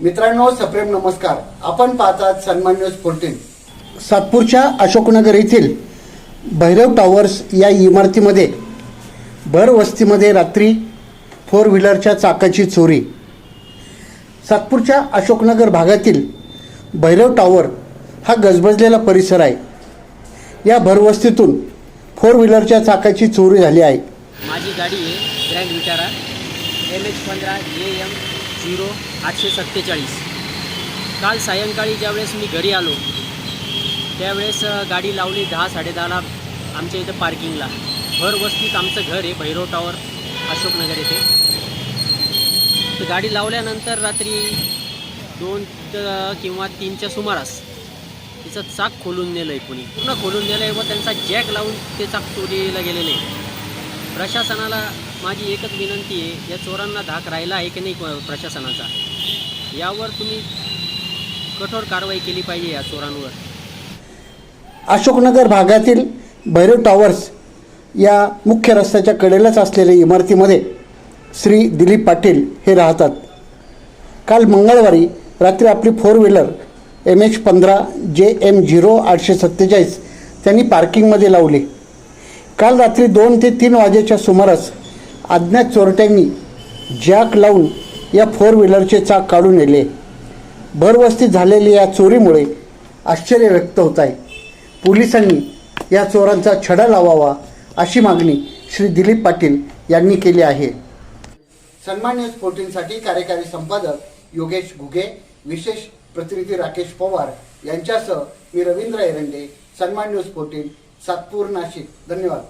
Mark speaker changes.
Speaker 1: मित्रांनो सप्रेम नमस्कार. आपण पाहतात सन्मान न्यूज फोर्टीन सातपूरच्या अशोकनगर येथील भैरव टॉवर्स या इमारतीमध्ये भर वस्तीमध्ये रात्री फोर व्हीलरच्या चाकाची चोरी. सातपूरच्या अशोकनगर भागातील भैरव टॉवर हा गजबजलेला परिसर आहे. या भरवस्तीतून फोर व्हीलरच्या चाकाची चोरी झाली आहे.
Speaker 2: माझी गाडी आहे ग्रँड विटारा एम एच पंधरा ए एम झिरो आठशे सत्तेचाळीस. काल सायंकाळी ज्यावेळेस मी घरी आलो त्यावेळेस गाडी लावली दहा साडेदहाला आमच्या इथं पार्किंगला. भर वस्तीत आमचं घर आहे भैरव टॉवर अशोकनगर येथे. तर गाडी लावल्यानंतर रात्री दोन किंवा तीनच्या सुमारास तिचं चाक खोलून नेलं आहे कोणी. पूर्ण खोलून नेलं आहे व त्यांचा जॅक लावून ते चाक चोरीला गेलेलं. आहे प्रशासनाला माझी एकच विनंती आहे या चोरांना धाक राहिला आहे की नाही प्रशासनाचा? यावर तुम्ही कठोर कारवाई केली पाहिजे या चोरांवर.
Speaker 1: अशोकनगर भागातील भैरव टॉवर्स या मुख्य रस्त्याच्या कडेलाच असलेल्या इमारतीमध्ये श्री दिलीप पाटील हे राहतात. काल मंगळवारी रात्री आपली फोर व्हीलर एम एच पंधरा जे एम झिरो आठशे सत्तेचाळीस त्यांनी पार्किंगमध्ये लावली. काल रात्री दोन ते तीन वाजेच्या सुमारास अज्ञात चोरट्यांनी जॅक लावून या फोर व्हीलरचे चाक काढून नेले. भरवस्तीत झालेल्या या चोरीमुळे आश्चर्य व्यक्त होत आहे. पोलिसांनी या चोरांचा छडा लावावा अशी मागणी श्री दिलीप पाटील यांनी केली आहे. सन्मान न्यूज कार्यकारी संपादक योगेश घुगे विशेष प्रतिनिधी राकेश पवार यांच्यासह मी रवींद्र एरंडे सन्मान न्यूज फोर्टीन सातपूर नाशिक. धन्यवाद.